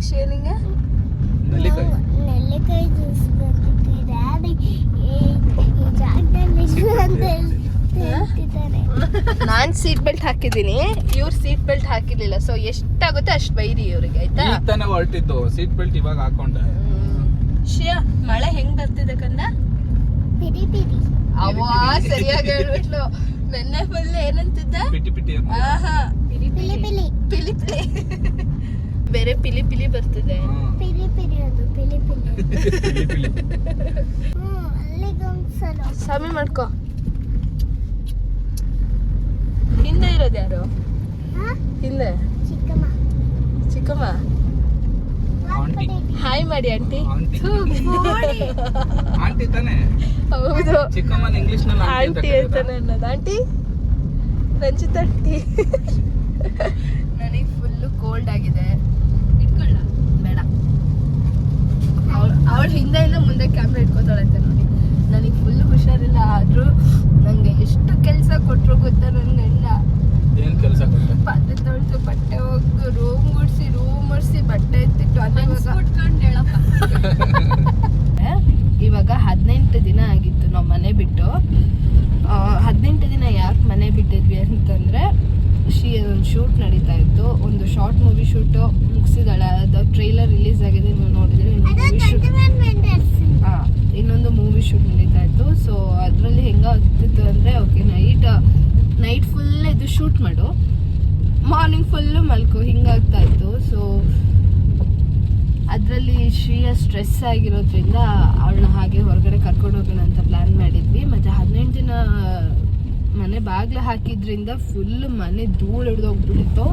Sharing ನೆಲ್ಲಿಕಾಯಿ. ನೆಲ್ಲಿಕಾಯಿ juice ಬರ್ತಿದ್ದಾರೆ ಅದು ಈ ಜಾಗದಲ್ಲಿ ಅಂತ ಹೇಳ್- ಹೇಳ್ತಿದ್ದಾರೆ. ನಾನ್ ಸೀಟ್ ಬೆಲ್ಟ್ ಹಾಕಿದ್ದೀನಿ. ಇವ್ರು ಸೀಟ್ ಬೆಲ್ಟ್ ಹಾಕಿರ್ಲಿಲ್ಲ. ಸೊ ಎಷ್ಟಾಗುತ್ತೆ ಅಷ್ಟು ಬೈರಿ ಇವ್ರಿಗೆ ಆಯ್ತಾ? ಈಗ ತಾನೇ ಹೊರಟಿದ್ದು. ಸೀಟ್ ಬೆಲ್ಟ್ ಇವಾಗ ಹಾಕೊಂಡೆ. ಶ್ರೇಯ ಮಳೆ ಹೆಂಗ್ ಬರ್ತಿದೆ ಕಂದ? ಪಿರಿ ಪಿರಿ. ಅವ್ವಾ ಸರಿಯಾಗಿ ಹೇಳ್ಬಿಟ್ಲು. ನೆನ್ನೆ ಫುಲ್ ಏನಂತಿದ್ದ? ಪಿಟಿ ಪಿಟಿ ಆಹಾ. ಪಿಲಿ ಪಿಲಿ. ಪಿಲಿ ಪಿಲಿ. ಬೇರೆ ಪಿಲಿ ಪಿಲಿ ಬರ್ತಿದೆ. ಪಿಲಿ ಪಿಲಿ ಅದು ಪಿಲಿ ಪಿಲಿ. ಸ್ವಾಮಿ ಮಾಡ್ಕೋ. ಹಿಂದೆ ಇರೋದು ಯಾರು? ಹಾ? ಹಿಂದೆ. ಚಿಕ್ಕಮ್ಮ. ಚಿಕ್ಕಮ್ಮ? ಹಾಯ್ ಮಾಡಿ ಆಂಟಿ. ಆಂಟಿ. ಆಂಟಿ. ತಾನೇ? ಹೌದು. ಚಿಕ್ಕಮ್ಮನ ಇಂಗ್ಲಿಷ್ನಲ್ಲಿ ಆಂಟಿ ಅಂತಾನೆ ಅನ್ನೋದು. Aunty Ranjit aunty. ನನಗೆ ಫುಲ್ಲು ಕೋಲ್ಡ್ ಆಗಿದೆ. ಕ್ಯಾಮ್ರಾ ಇಟ್ಕೋತಾಳಂತೆ ನೋಡಿ. ನನಗೆ ಫುಲ್ ಹುಷಾರಿಲ್ಲ ಆದರೂ ನನಗೆ ಎಷ್ಟು ಕೆಲಸ ಕೊಟ್ಟರು ಗೊತ್ತಾ ನನ್ನ ಗಂಡ ಏನು ಕೆಲಸ ಕೊಟ್ಟೆ ಪಾತ್ರೆ ತೊಳೆದು ಬಟ್ಟೆ ಹೋಗಿ ರೂಮ್ ಗುಡಿಸಿ ರೂಮ್ ಮುಡಿಸಿ ಬಟ್ಟೆ ಎತ್ತಿಟ್ಟು ಅದೇ ಇವಾಗ ಹದಿನೆಂಟು ದಿನ ಆಗಿತ್ತು ನಾವು ಮನೆ ಬಿಟ್ಟು. ಹದಿನೆಂಟು ದಿನ ಯಾಕೆ ಮನೆ ಬಿಟ್ಟಿದ್ವಿ ಅಂತಂದರೆ ಶಿ ಒಂದು ಶೂಟ್ ನಡೀತಾ ಇತ್ತು. ಒಂದು ಶಾರ್ಟ್ ಮೂವಿ ಶೂಟು ಮುಗಿಸಿದಾಳೆ. ಅದು ಟ್ರೈಲರ್ ರಿಲೀಸ್ ಆಗಿದೆ ನೀವು ನೋಡಿದ್ರೆ ಮೂವಿ ಶೂಟ್ ಇನ್ನೊಂದು ಮೂವಿ ಶೂಟ್ ನಡೀತಾ ಇತ್ತು ಸೊ ಅದರಲ್ಲಿ ಹೆಂಗಾಗ್ತಿತ್ತು ಅಂದರೆ ಓಕೆ ನೈಟ್ ನೈಟ್ ಫುಲ್ ಇದು ಶೂಟ್ ಮಾಡು. ಮಾರ್ನಿಂಗ್ ಫುಲ್ಲು ಮಲ್ಕೋ ಹಿಂಗಾಗ್ತಾ ಇತ್ತು ಸೊ ಅದರಲ್ಲಿ ಶ್ರೀಯ ಸ್ಟ್ರೆಸ್ ಆಗಿರೋದ್ರಿಂದ ಅವಳನ್ನ ಹಾಗೆ ಹೊರಗಡೆ ಕರ್ಕೊಂಡು ಹೋಗೋಣ ಅಂತ ಪ್ಲ್ಯಾನ್ ಮಾಡಿದ್ವಿ. ಮತ್ತು ಹದಿನೆಂಟು ದಿನ, ಮನೆ ಬಾಗಿಲು ಹಾಕಿದ್ರಿಂದ ಫುಲ್ ಮನೆ ಧೂಳು ಹಿಡ್ದೋಗ್ಬಿಟ್ಟಿತ್ತು.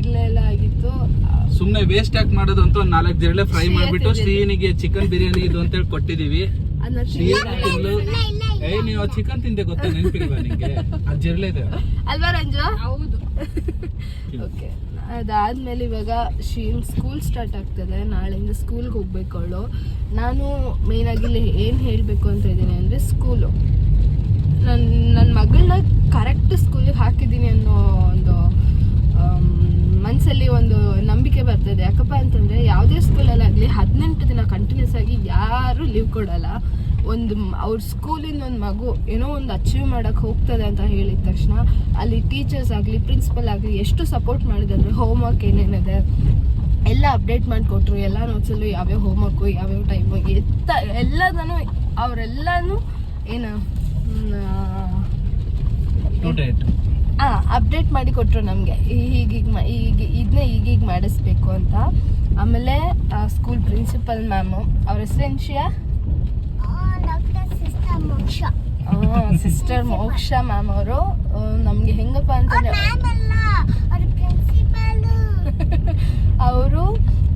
ಎಲ್ಲ ಆಗಿತ್ತು. ಸುಮ್ನೆ ವೇಸ್ಟ್ ಯಾಕೆ ಮಾಡೋದು ಅಂತ ಒಂದ್ ನಾಲ್ಕು ಜಿರಳೆ ಫ್ರೈ ಮಾಡ್ಬಿಟ್ಟು. ಶ್ರೀನಿಗೆ ಚಿಕನ್ ಬಿರಿಯಾನಿ ಇದು ಅಂತೇಳಿ ಕೊಟ್ಟಿದೀವಿ. ಅದನ್ನ ಶ್ರೀ ತಿಂದ್ಲು. ಇಲ್ಲ ಇಲ್ಲ ಏ ನೀವು ಚಿಕನ್ ತಿಂದೆ ಗೊತ್ತಾ? ನೆನ್ಪಿಲ್ವಾ ನಿಂಗೆ? ಆ ಜಿರಳೆ ಇದೆ. ಅಲ್ವಾ ರಂಜು? ಹೌದು. ಓಕೆ ಅದಾದ್ಮೇಲೆ ಇವಾಗ ಶೀನ್ ಸ್ಕೂಲ್ ಸ್ಟಾರ್ಟ್ ಆಗ್ತದೆ. ನಾಳೆಯಿಂದ ಸ್ಕೂಲ್ಗೆ ಹೋಗ್ಬೇಕು ಅವಳು. ನಾನು ಮೇಯ್ನಾಗಿ ಇಲ್ಲಿ ಏನು ಹೇಳಬೇಕು ಅಂತ ಇದ್ದೀನಿ ಅಂದರೆ ಸ್ಕೂಲು ನನ್ನ ನನ್ನ ಮಗಳನ್ನ ಕರೆಕ್ಟ್ ಸ್ಕೂಲಿಗೆ ಹಾಕಿದ್ದೀನಿ ಅನ್ನೋ ಒಂದು ಮನಸ್ಸಲ್ಲಿ ಒಂದು ನಂಬಿಕೆ ಬರ್ತದೆ. ಯಾಕಪ್ಪ ಅಂತಂದರೆ ಯಾವುದೇ ಸ್ಕೂಲಲ್ಲಾಗಲಿ ಹದಿನೆಂಟು ದಿನ ಕಂಟಿನ್ಯೂಸ್ ಆಗಿ ಯಾರೂ ಲೀವ್ ಕೊಡಲ್ಲ. ಒಂದು ಅವ್ರ ಸ್ಕೂಲಿಂದ ಒಂದು ಮಗು ಏನೋ ಒಂದು ಅಚೀವ್ ಮಾಡೋಕ್ಕೆ ಹೋಗ್ತದೆ ಅಂತ ಹೇಳಿದ ತಕ್ಷಣ ಅಲ್ಲಿ ಟೀಚರ್ಸ್ ಆಗಲಿ ಪ್ರಿನ್ಸಿಪಲ್ ಆಗಲಿ ಎಷ್ಟು ಸಪೋರ್ಟ್ ಮಾಡಿದಂದ್ರೆ ಹೋಮ್ವರ್ಕ್ ಏನೇನಿದೆ, ಎಲ್ಲ ಅಪ್ಡೇಟ್ ಮಾಡಿಕೊಟ್ರು. ಎಲ್ಲ ನೋಟ್ಸಲ್ಲೂ ಯಾವ್ಯಾವ ಹೋಮ್ವರ್ಕು ಯಾವ್ಯಾವ ಟೈಮು ಎತ್ತ, ಎಲ್ಲದನ್ನು ಅವರೆಲ್ಲನೂ ಏನು ಹಾಂ ಅಪ್ಡೇಟ್ ಮಾಡಿ ಕೊಟ್ಟರು ನಮಗೆ. ಹೀಗೀಗ ಈಗ ಇದನ್ನ ಈಗೀಗ ಮಾಡಿಸ್ಬೇಕು ಅಂತ. ಆಮೇಲೆ ಸ್ಕೂಲ್ ಪ್ರಿನ್ಸಿಪಲ್ ಮ್ಯಾಮು ಅವ್ರ ಹೆಸರೇನು Shreya? Doctor sister Moksha. Sister Moksha ma'am ಅವರು. ನಮಗೆ ಹೆಂಗಪ್ಪ ಅಂತ ಅವರು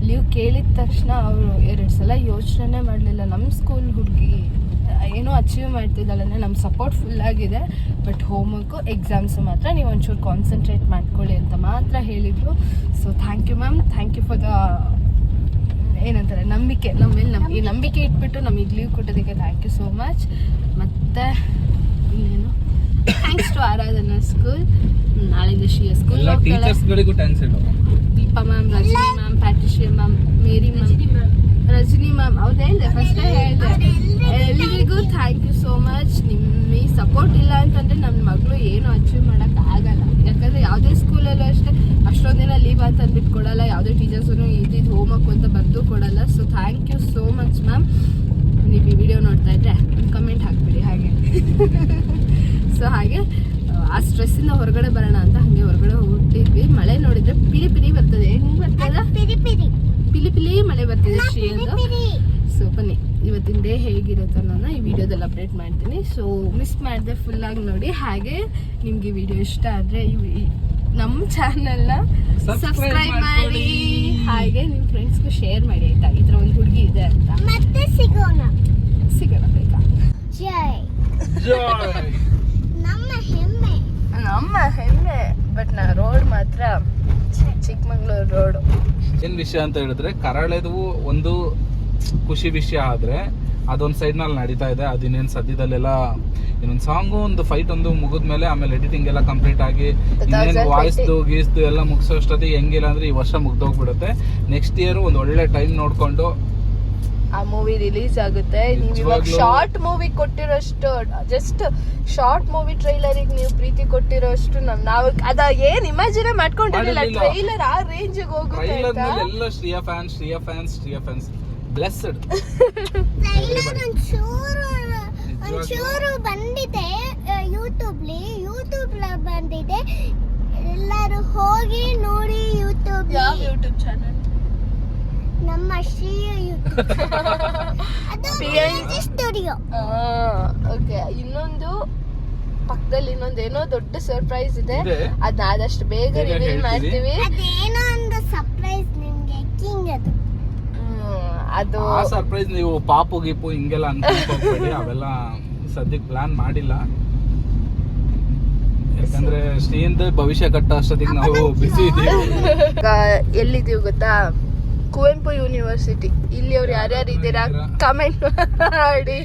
ಲೀವ್ ಕೇಳಿದ ತಕ್ಷಣ ಅವರು ಎರಡು ಸಲ ಯೋಚನೆ ಮಾಡಲಿಲ್ಲ. ನಮ್ಮ ಸ್ಕೂಲ್ ಹುಡುಗಿ. ಏನೋ ಅಚೀವ್ ಮಾಡ್ತಿದ್ದಾಳೆ ಅಂದರೆ ನಮ್ಮ ಸಪೋರ್ಟ್ ಫುಲ್ ಆಗಿದೆ. ಬಟ್ ಹೋಮ್ವರ್ಕು ಎಕ್ಸಾಮ್ಸ್ ಮಾತ್ರ ನೀವು ಒಂಚೂರು ಕಾನ್ಸಂಟ್ರೇಟ್ ಮಾಡ್ಕೊಳ್ಳಿ ಅಂತ ಮಾತ್ರ ಹೇಳಿದರು. So thank you ma'am thank you for the ಏನಂತಾರೆ ನಂಬಿಕೆ. ನಮ್ಮ ಮೇಲೆ ನಮ್ಮ ಈ ನಂಬಿಕೆ ಇಟ್ಬಿಟ್ಟು ನಮಗೆ ಲೀವ್ ಕೊಟ್ಟೋದಕ್ಕೆ ಥ್ಯಾಂಕ್ ಯು ಸೋ ಮಚ್ ಮತ್ತು ಇನ್ನೇನು? ಥ್ಯಾಂಕ್ಸ್ ಟು ಆರಾಧನಾ ಸ್ಕೂಲ್ ನಾಳೆಯಿಂದ Shreya school Deepa ma'am Rajini ma'am Patricia ma'am Mary ma'am Rajini ma'am ಅವ್ರು ಹೇಳಿದೆ ಫಸ್ಟೇ ಹೇಳಿದೆ. ಎಲ್ಲರಿಗೂ ಥ್ಯಾಂಕ್ ಯು ಸೋ ಮಚ್ ನಿಮ್ಮ ಈ ಸಪೋರ್ಟ್ ಇಲ್ಲ ಅಂತಂದ್ರೆ ನನ್ನ ಮಗಳು ಏನು ಅಚೀವ್ ಮಾಡೋಕ್ಕೆ ಆಗಲ್ಲ. ಯಾಕಂದ್ರೆ ಯಾವುದೇ ಸ್ಕೂಲಲ್ಲೂ ಅಷ್ಟೇ ಅಷ್ಟೊಂದು ದಿನ ಲೀವ್ ಅಂತ ಅಂದ್ಬಿಟ್ಟು ಕೊಡಲ್ಲ ಯಾವುದೇ ಟೀಚರ್ಸೂ ಇದ್ದಿದ್ದು ಹೋಮ್ವರ್ಕ್ ಅಂತ ಬರೆದು ಕೊಡಲ್ಲ. So thank you so much ma'am ನೀವು ಈ ವಿಡಿಯೋ ನೋಡ್ತಾ ಇದ್ರೆ ಕಮೆಂಟ್ ಹಾಕ್ಬಿಡಿ ಹಾಗೆ. ಸೊ ಹಾಗೆ ಆ ಸ್ಟ್ರೆಸ್ಸಿಂದ ಹೊರಗಡೆ ಬರೋಣ ಅಂತ ಹಾಗೆ ಹೊರಗಡೆ ಹೊರಟಿದ್ವಿ. ಮಳೆ ನೋಡಿದ್ರೆ ಪಿರಿ ಪಿರಿ ಬರ್ತದೆ. ಹೆಂಗೆ ಬರ್ತದ? ಪಿರಿ ಪಿರಿ. ಪಿಲಿ ಪಿಲಿ ಮಳೆ ಬರ್ತಿದೆ ಶ್ರೀ ಪಿರಿ ಅಂತ ಸೊ ಬನ್ನಿ. ಇವತ್ತಿನ ಡೇ ಹೇಗಿರುತ್ತೆ ಅನ್ನೋದನ್ನ ಈ ವಿಡಿಯೋದಲ್ಲಿ ಅಪ್ಡೇಟ್ ಮಾಡ್ತೀನಿ. ಸೊ ಮಿಸ್ ಮಾಡಿದೆ ಫುಲ್ಲಾಗಿ ನೋಡಿ. ಹಾಗೆ ನಿಮಗೆ ವಿಡಿಯೋ ಇಷ್ಟ ಆದರೆ ನಮ್ಮ ಚಾನಲ್ನ ಸಬ್ಸ್ಕ್ರೈಬ್ ಮಾಡಿ. ಹಾಗೆ ನಿಮ್ಮ ಫ್ರೆಂಡ್ಸ್ಗೂ ಶೇರ್ ಮಾಡಿ ಆಯ್ತಾ? ಈ ಥರ ಒಂದು ಹುಡುಗಿ ಇದೆ ಅಂತ. ಮತ್ತೆ ಸಿಗೋಣ. ಸಿಗೋಣ ಬೇಕಾ ಜೈ. ನಮ್ಮ ಹೆಮ್ಮೆ. ನಮ್ಮ ಹೆಮ್ಮೆ ಬಟ್ ನಾ ರೋಡ್ ಮಾತ್ರ ಚಿಕ್ಕಮಂಗ್ಳೂರು ರೋಡು ಏನ್ ವಿಷಯ ಅಂತ ಹೇಳಿದ್ರೆ ಕರಾಳೆದು ಒಂದು ಖುಷಿ ವಿಷಯ ಆದ್ರೆ ಅದೊಂದು ಸೈಡ್ನಲ್ಲಿ ನಡೀತಾ ಇದೆ ಅದಿನ್ನೇನ್ ಸದ್ಯದಲ್ಲೆಲ್ಲ ಇನ್ನೊಂದು ಸಾಂಗು ಒಂದು ಫೈಟ್ ಒಂದು ಮುಗಿದ್ಮೇಲೆ ಆಮೇಲೆ ಎಡಿಟಿಂಗ್ ಎಲ್ಲ ಕಂಪ್ಲೀಟ್ ಆಗಿ 2020. ಇನ್ನೇನು ವಾಯ್ಸ್ದು ಗೀಸ್ದು ಎಲ್ಲ ಮುಗಿಸೋಷ್ಟೊತ್ತಿಗೆ ಹೆಂಗಿಲ್ಲ ಅಂದ್ರೆ ಈ ವರ್ಷ ಮುಗ್ದೋಗ್ಬಿಡುತ್ತೆ ನೆಕ್ಸ್ಟ್ ಇಯರ್ ಒಂದು ಒಳ್ಳೆ ಟೈಮ್ ನೋಡ್ಕೊಂಡು ಆ ಮೂವಿ ರಿಲೀಸ್ ಆಗುತ್ತೆ. ನೀವು ಇವಾಗ ಶಾರ್ಟ್ ಮೂವಿ ಕೊಟ್ಟಿರೋಷ್ಟು ಜಸ್ಟ್ ಶಾರ್ಟ್ ಮೂವಿ ಟ್ರೈಲರಿಗೆ ನೀವು ಪ್ರೀತಿ ಕೊಟ್ಟಿರೋಷ್ಟು ನಮ್ ನಾವು ಅದ ಏನ್ ಇಮ್ಯಾಜಿನ್ ಮಾಡ್ಕೊಂಡಿರಲಿಲ್ಲ. ಟ್ರೈಲರ್ ಆ ರೇಂಜ್ ಹೋಗುತ್ತೆ ಎಲ್ಲ Shreya fans Shreya fans Shreya fans blessed ಒಂಚೂರು ಬಂದಿದೆ ಯೂಟ್ಯೂಬ್ಲಿ ಯೂಟ್ಯೂಬ್ ಬಂದಿದೆ. ಎಲ್ಲರೂ ಹೋಗಿ ನೋಡಿ ಯೂಟ್ಯೂಬ್ ಯಾವ ಯೂಟ್ಯೂಬ್ ಚಾನಲ್ ನಮ್ಮ ಶ್ರೀ ಅದು ಸ್ಟುಡಿಯೋ ಓಕೆ ಇನ್ನೊಂದು ಪಕ್ಕದಲ್ಲಿ ಇನ್ನೊಂದು ಏನೋ ದೊಡ್ಡ ಸರ್ಪ್ರೈಸ್ ಇದೆ. ಅದಾದಷ್ಟು ಅದನ್ನ ಆದಷ್ಟು ಬೇಗ ರಿವೀಲ್ ಮಾಡ್ತೀವಿ. ಅದೇನೋ ಒಂದು ಸರ್ಪ್ರೈಸ್ ನಿಮ್ಗೆ ಕಿಂಗ್ ಅದು. ಅದು ಆ ಸರ್ಪ್ರೈಸ್ ನೀವು ಪಾಪು ಗೀಪು ಹಿಂಗೆಲ್ಲ ಅನ್ಕೊಂಡ್ಬಿಡಿ ಅವೆಲ್ಲ ಸದ್ಯಕ್ಕೆ ಪ್ಲಾನ್ ಮಾಡಿಲ್ಲ. ಯಾಕಂದ್ರೆ ಶ್ರೀಯಿಂದ ಭವಿಷ್ಯ ಕಟ್ಟೋ ಅಷ್ಟೊತ್ತಿಗೆ ನಾವು ಬಿಸಿ ಇದ್ದೀವಿ ಈಗ ಎಲ್ಲಿದೀವಿ ಗೊತ್ತಾ? ಕುವೆಂಪು ಯೂನಿವರ್ಸಿಟಿ ಇಲ್ಲಿ ಅವ್ರು ಯಾರ್ಯಾರು ಇದ್ದೀರಾ? ಕಮೆಂಟ್ ಮಾಡಿ.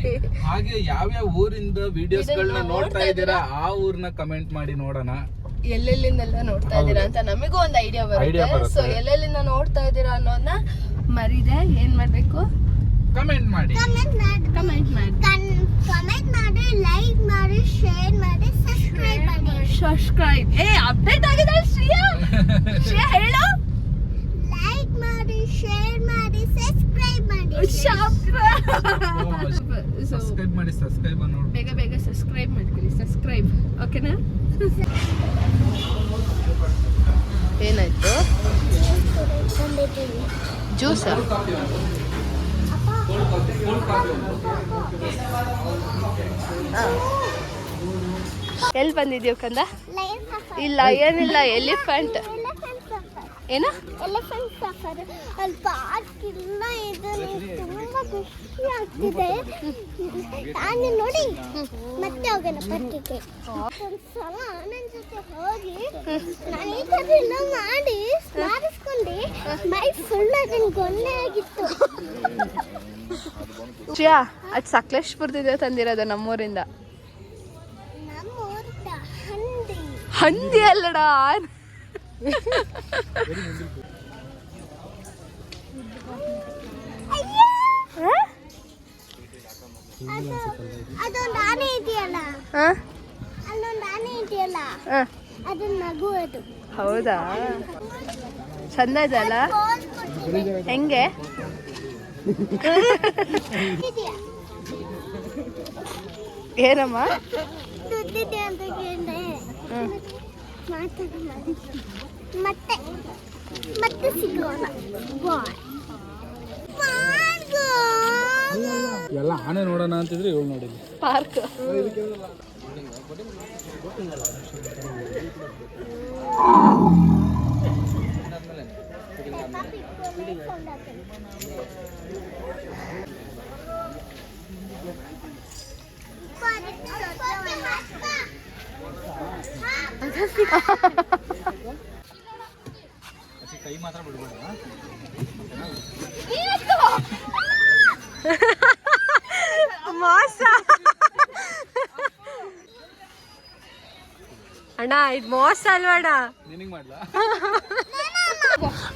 ಹಾಗೆ ಯಾವ್ಯಾವ ಊರಿಂದ ವಿಡಿಯೋಸ್ ಗಳನ್ನ ನೋಡ್ತಾ ಇದ್ದೀರಾ? ಆ ಊರ್ನ ಕಮೆಂಟ್ ಮಾಡಿ ನೋಡೋಣ. ಎಲ್ಲೆಲ್ಲಿಂದೆಲ್ಲ ನೋಡ್ತಾ ಇದ್ದೀರಾ ಅಂತ ನಮಗೂ ಒಂದು ಐಡಿಯಾ Idea ಬರುತ್ತೆ. ಸೊ ಎಲ್ಲೆಲ್ಲಿಂದ ನೋಡ್ತಾ ಇದ್ದೀರಾ ಅನ್ನೋದನ್ನ ಮರಿದೆ. ಏನ್ ಮಾಡ್ಬೇಕು? ಕಮೆಂಟ್ ಮಾಡಿ. ಕಮೆಂಟ್ ಮಾಡಿ. ಕಮೆಂಟ್ ಮಾಡಿ. ಕಮೆಂಟ್ ಮಾಡಿ ಲೈಕ್ ಮಾಡಿ ಶೇರ್ ಮಾಡಿ ಸಬ್ಸ್ಕ್ರೈಬ್ ಮಾಡಿ. ಸಬ್ಸ್ಕ್ರೈಬ್ ಏ ಅಪ್ಡೇಟ್ ಆಗಿದೆ ಶ್ರೀಯಾ? ಶ್ರೇಯಾ ಹೇಳು. ಮಾಡಿ ಶೇರ್ ಮಾಡಿ ಸಬ್ಸ್ಕ್ರೈಬ್ ಮಾಡಿ ಸಬ್ಸ್ಕ್ರೈಬ್ ಮಾಡಿ ಸಬ್ಸ್ಕ್ರೈಬ್ ನೋಡಿ ಬೇಗ ಬೇಗ ಸಬ್ಸ್ಕ್ರೈಬ್ ಮಾಡ್ಕೊಳ್ಳಿ ಸಬ್ಸ್ಕ್ರೈಬ್ ಓಕೆನಾ ಏನಾಯ್ತು? ಜ್ಯೂಸ ಎಲ್ಲಿ ಬಂದಿದ್ಯೋ ಕಂದ? ಇಲ್ಲ ಏನಿಲ್ಲ ಎಲಿಫೆಂಟ್ ಏನ? ಎಲಿಫೆಂಟ್ ಸಫರ್ ಅಲ್ಲಿ ಪಾರ್ಕ್ ಇಲ್ಲ ಇದು ತುಂಬಾ ಖುಷಿ ಆಗ್ತಿದೆ. ನಾನು ನೋಡಿ ಮತ್ತೆ ಹೋಗೋಣ ಪಾರ್ಕಿಗೆ. ಒಂದ್ಸಲ ನನ್ನ ಜೊತೆ ಹೋಗಿ ನಾನು ಈ ಥರ ಎಲ್ಲ ಮಾಡಿ ಸ್ನಾರಿಸ್ಕೊಂಡು ಮೈ ಫುಲ್ ಅದನ್ನ ಗೊನ್ನೆ ಆಗಿತ್ತು. ಶ್ರೇಯಾ ಅದು ಸಕಲೇಶ್ಪುರದಿಂದ ತಂದಿರೋದು ನಮ್ಮೂರಿಂದ ಹಂದಿ. ಹಂದಿ ಅಲ್ಲಡ? ಅದೊಂದು ಆನೆ ಇದೆಯಲ್ಲ? ಅಲ್ಲೊಂದು ಆನೆ ಇದೆಯಲ್ಲ? ಹ. ಅದು ನಗು ಅದು. ಹೌದಾ? ಚಂದ ಇದೆ ಅಲ್ಲ? ಹೆಂಗೆ? ಏನಮ್ಮ? ದುಡ್ಡಿದೆ ಅಂತ ಕೇಳಿದೆ. ಮತ್ತೆ ಮತ್ತೆ ಸಿಗೋಣ ಎಲ್ಲ ಆನೆ ನೋಡೋಣ ಅಂತಿದ್ರೆ ಇವಳು ನೋಡಿದ್ವಿ ಪಾರ್ಕ್. ಕೈ ಮಾತ್ರ ಬಿಡ್ಬೇಡ ಮೋಸ. ಅಣ್ಣ ಇದು ಮೋಸ ಅಲ್ವಾಡ ನಿನಗೆ ಮಾಡ್ಲಾ?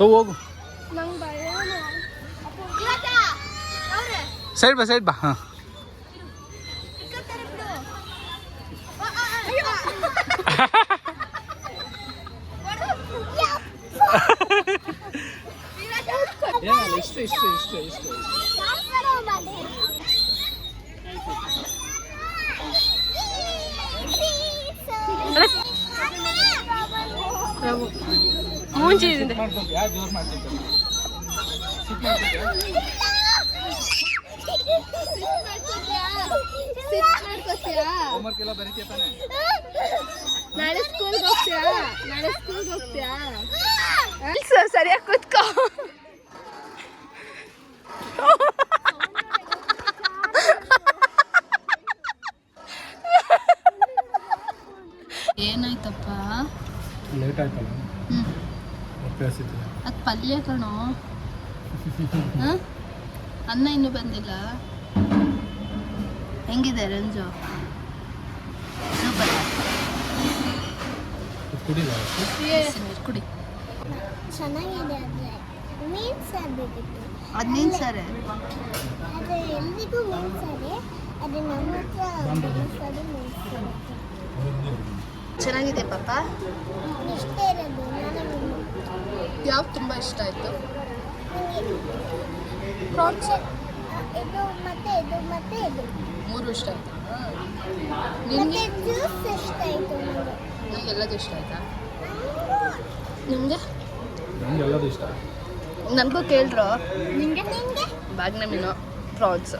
ಹೋಗು. ಸೈಡ್ ಬಾ ಸೈಡ್ ಬಾ. ಹಾಂ. ಇಷ್ಟು ಇಷ್ಟು ಇಷ್ಟು ಇಷ್ಟು ಯಾರು ಜೋರು ನಾಳೆ ಸ್ಕೂಲ್ಗೆ ನಾಳೆ ಸ್ಕೂಲ್ಗೆ ಹೋಗ್ತೀಯಾ? ಸರಿಯಾಗಿ ಕೂತ್ಕೋ. ಏನಾಯ್ತಪ್ಪ? ಲೇಟ್ ಆಯ್ತಲ್ಲ? ಅದು ಪಲ್ಯ ಕಣೋ. ಹ? ಅನ್ನ ಇನ್ನೂ ಬಂದಿಲ್ಲ? ಹೆಂಗಿದೆ ರಂಜು? ಸೂಪರ್. ಕುಡಿ. ಚೆನ್ನಾಗಿದೆ ಮೀನು ಸಾರು ಬೇಕಿತ್ತು. ಅದು ನೀನು ಸಾರೇ? ಅದು ಎಲ್ರಿಗೂ ಮೀನು ಸಾರೇ ಅದು ನಮ್ಮ ಹತ್ರ ಮೀನು ಸಾರು ಮೀನು ಸಾರು. ಚೆನ್ನಾಗಿದೆ ಪಾಪ? ಇಷ್ಟೇ ಇರೋದು ನನಗೆ ಯಾವ್ದು ತುಂಬ ಇಷ್ಟ ಆಯಿತು ಮೂರು ಇಷ್ಟ ಆಯ್ತಾ? ನಿಮಗೆ? ಜ್ಯೂಸ್ ಇಷ್ಟ ಆಯಿತು ನನಗೆ ನನಗೆಲ್ಲದು ಇಷ್ಟ ಆಯ್ತಾ? ನಿಮಗೆ? ನಂಗೆ ಎಲ್ಲದು ಇಷ್ಟ ನನಗೂ ಕೇಳ್ರು. ನಿಮಗೆ? ಬಾಗ್ನ ಮೀನು ಪ್ರಾನ್ಸ್.